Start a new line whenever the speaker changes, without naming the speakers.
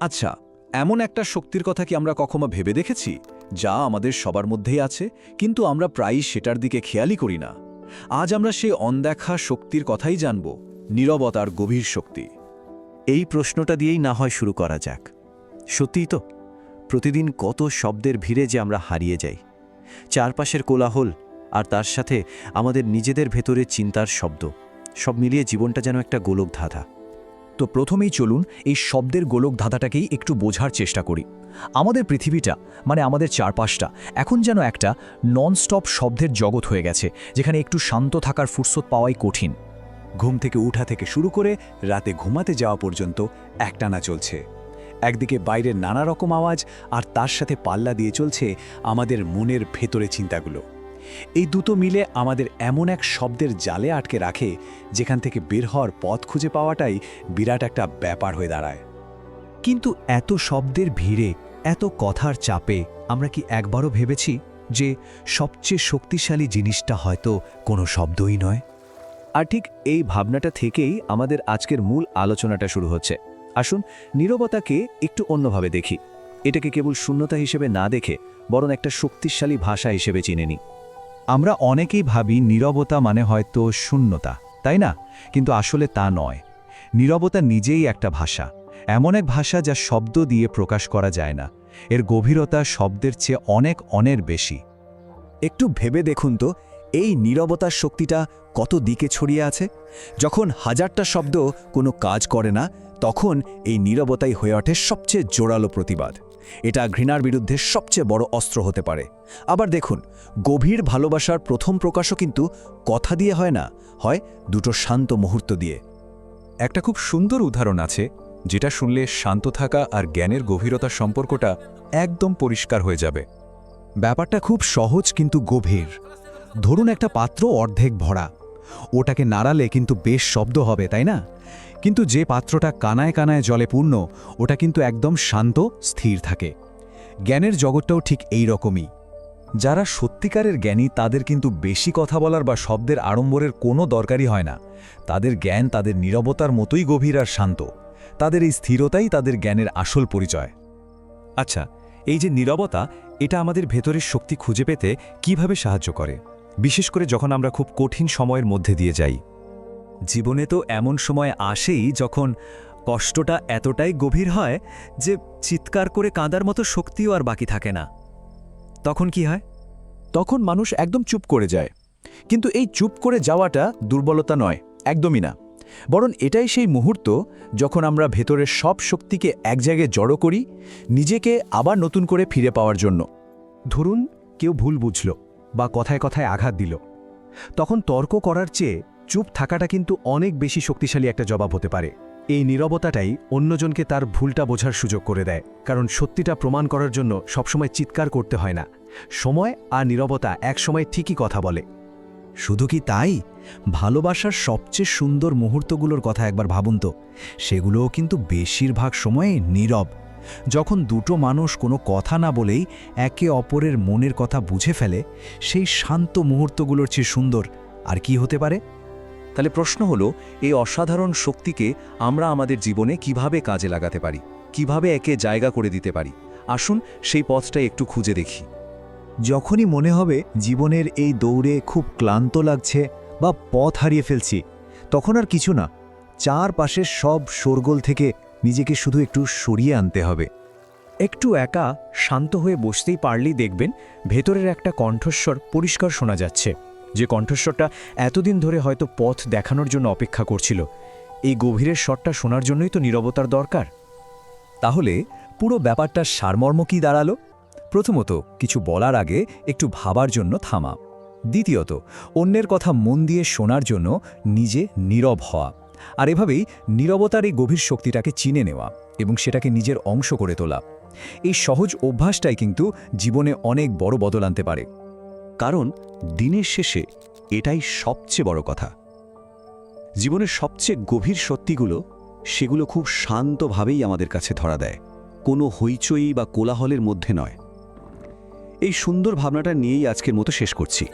আচ্ছা এমন একটা শক্তির কথা কি আমরা কখনো ভেবে দেখেছি? যা আমাদের সবার মধ্যেই আছে, কিন্তু আমরা প্রায়ই সেটার দিকে খেয়ালই করি না। আজ আমরা সেই অনদেখা শক্তির কথাই জানব, নীরবতার গভীর শক্তি।
এই প্রশ্নটা দিয়েই না হয় শুরু করা যাক। সত্যিই তো, প্রতিদিন কত শব্দের ভিড়ে যে আমরা হারিয়ে যাই। চারপাশের কোলাহল আর তার সাথে আমাদের নিজেদের ভেতরে চিন্তার শব্দ, সব মিলিয়ে জীবনটা যেন একটা গোলক ধাঁধা
তো প্রথমেই চলুন এই শব্দের গোলক ধাঁধাটাকেই একটু বোঝার চেষ্টা করি। আমাদের পৃথিবীটা মানে আমাদের চারপাশটা, এখন যেন একটা ননস্টপ শব্দের জগৎ হয়ে গেছে, যেখানে একটু শান্ত থাকার ফুরসত পাওয়াই কঠিন।
ঘুম থেকে উঠা থেকে শুরু করে রাতে ঘুমাতে যাওয়া পর্যন্ত একটানা চলছে। একদিকে বাইরের নানা রকম আওয়াজ আর তার সাথে পাল্লা দিয়ে চলছে আমাদের মনের ভেতরে চিন্তাগুলো। এই দুটো মিলে আমাদের এমন এক শব্দের জালে আটকে রাখে, যেখান থেকে বের হওয়ার পথ খুঁজে পাওয়াটাই বিরাট একটা ব্যাপার হয়ে দাঁড়ায়।
কিন্তু এত শব্দের ভিড়ে, এত কথার চাপে আমরা কি একবারও ভেবেছি যে সবচেয়ে শক্তিশালী জিনিসটা হয়তো কোনো শব্দই নয়?
আর ঠিক এই ভাবনাটা থেকেই আমাদের আজকের মূল আলোচনাটা শুরু হচ্ছে। আসুন নীরবতাকে একটু অন্যভাবে দেখি। এটাকে কেবল শূন্যতা হিসেবে না দেখে বরং একটা শক্তিশালী ভাষা হিসেবে চিনে নিই।
আমরা অনেকেই ভাবি নীরবতা মানে হয়তো শূন্যতা, তাই না? কিন্তু আসলে তা নয়। নীরবতা নিজেই একটা ভাষা, এমন এক ভাষা যা শব্দ দিয়ে প্রকাশ করা যায় না। এর গভীরতা শব্দের চেয়ে অনেক অনেক বেশি।
একটু ভেবে দেখুন তো, এই নীরবতার শক্তিটা কত দিকে ছড়িয়ে আছে? যখন হাজারটা শব্দ কোনো কাজ করে না, তখন এই নীরবতাই হয়ে ওঠে সবচেয়ে জোরালো প্রতিবাদ। এটা ঘৃণার বিরুদ্ধে সবচেয়ে বড় অস্ত্র হতে পারে। আবার দেখুন, গভীর ভালোবাসার প্রথম প্রকাশও কিন্তু কথা দিয়ে হয় না, হয় দুটো শান্ত মুহূর্ত দিয়ে।
একটা খুব সুন্দর উদাহরণ আছে, যেটা শুনলে শান্ত থাকা আর জ্ঞানের গভীরতা সম্পর্কটা একদম পরিষ্কার হয়ে যাবে।
ব্যাপারটা খুব সহজ কিন্তু গভীর। ধরুন একটা পাত্র অর্ধেক ভরা। ওটাকে নাড়ালে কিন্তু বেশ শব্দ হবে, তাই না? কিন্তু যে পাত্রটা কানায় কানায় জলে পূর্ণ, ওটা কিন্তু একদম শান্ত, স্থির থাকে। জ্ঞানের জগৎটাও ঠিক এই রকমই। যারা সত্যিকারের জ্ঞানী, তাদের কিন্তু বেশি কথা বলার বা শব্দের আড়ম্বরের কোনো দরকারই হয় না। তাদের জ্ঞান তাদের নীরবতার মতোই গভীর আর শান্ত। তাদের এই স্থিরতাই তাদের জ্ঞানের আসল পরিচয়।
আচ্ছা এই যে নীরবতা, এটা আমাদের ভেতরের শক্তি খুঁজে পেতে কীভাবে সাহায্য করে? বিশেষ করে যখন আমরা খুব কঠিন সময়ের মধ্যে দিয়ে যাই।
জীবনে তো এমন সময় আসেই যখন কষ্টটা এতটাই গভীর হয় যে চিৎকার করে কাঁদার মতো শক্তিও আর বাকি থাকে না। তখন কি হয়?
তখন মানুষ একদম চুপ করে যায়। কিন্তু এই চুপ করে যাওয়াটা দুর্বলতা নয়, একদমই না। বরং এটাই সেই মুহূর্ত যখন আমরা ভেতরের সব শক্তিকে এক জায়গায় জড়ো করি, নিজেকে আবার নতুন করে ফিরে পাওয়ার জন্য। ধরুন কেউ ভুল বুঝল বা কথায় কথায় আঘাত দিল। তখন তর্ক করার চেয়ে চুপ থাকাটা কিন্তু অনেক বেশি শক্তিশালী একটা জবাব হতে পারে। এই নীরবতাটাই অন্যজনকে তার ভুলটা বোঝার সুযোগ করে দেয়, কারণ সত্যিটা প্রমাণ করার জন্য সবসময় চিৎকার করতে হয় না। সময় আর নীরবতা একসময় ঠিকই কথা বলে। শুধু কি তাই? ভালোবাসার সবচেয়ে সুন্দর মুহূর্তগুলোর কথা একবার ভাবুন তো। সেগুলোও কিন্তু বেশিরভাগ সময়ে নীরব। যখন দুটো মানুষ কোনো কথা না বলেই একে অপরের মনের কথা বুঝে ফেলে, সেই শান্ত মুহূর্তগুলোর চেয়ে সুন্দর। আর কি হতে পারে?
তাহলে প্রশ্ন হলো, এই অসাধারণ শক্তিকে আমরা আমাদের জীবনে কীভাবে কাজে লাগাতে পারি? কীভাবে একে জায়গা করে দিতে পারি? আসুন সেই পথটা একটু খুঁজে দেখি।
যখনই মনে হবে জীবনের এই দৌড়ে খুব ক্লান্ত লাগছে বা পথ হারিয়ে ফেলছি, তখন আর কিছু না চারপাশের সব শোরগোল থেকে নিজেকে শুধু একটু সরিয়ে আনতে হবে। একটু একা শান্ত হয়ে বসতেই পারলেই দেখবেন ভেতরের একটা কণ্ঠস্বর পরিষ্কার শোনা যাচ্ছে। যে কণ্ঠস্বরটা এতদিন ধরে হয়তো পথ দেখানোর জন্য অপেক্ষা করছিল। এই গভীরের স্বরটা শোনার জন্যই তো নীরবতার দরকার। তাহলে পুরো ব্যাপারটার সারমর্ম কি দাঁড়াল? প্রথমত, কিছু বলার আগে একটু ভাবার জন্য থামা। দ্বিতীয়ত, অন্যের কথা মন দিয়ে শোনার জন্য নিজে নীরব হওয়া। আর এভাবেই নীরবতার এই গভীর শক্তিটাকে চিনে নেওয়া এবং সেটাকে নিজের অংশ করে তোলা। এই সহজ অভ্যাসটাই কিন্তু জীবনে অনেক বড় বদল আনতে পারে।
কারণ দিনের শেষে এটাই সবচেয়ে বড় কথা। জীবনের সবচেয়ে গভীর সত্যিগুলো সেগুলো খুব শান্তভাবেই আমাদের কাছে ধরা দেয়। কোনো হইচই বা কোলাহলের মধ্যে নয়। এই সুন্দর ভাবনাটা নিয়েই আজকের মতো শেষ করছি।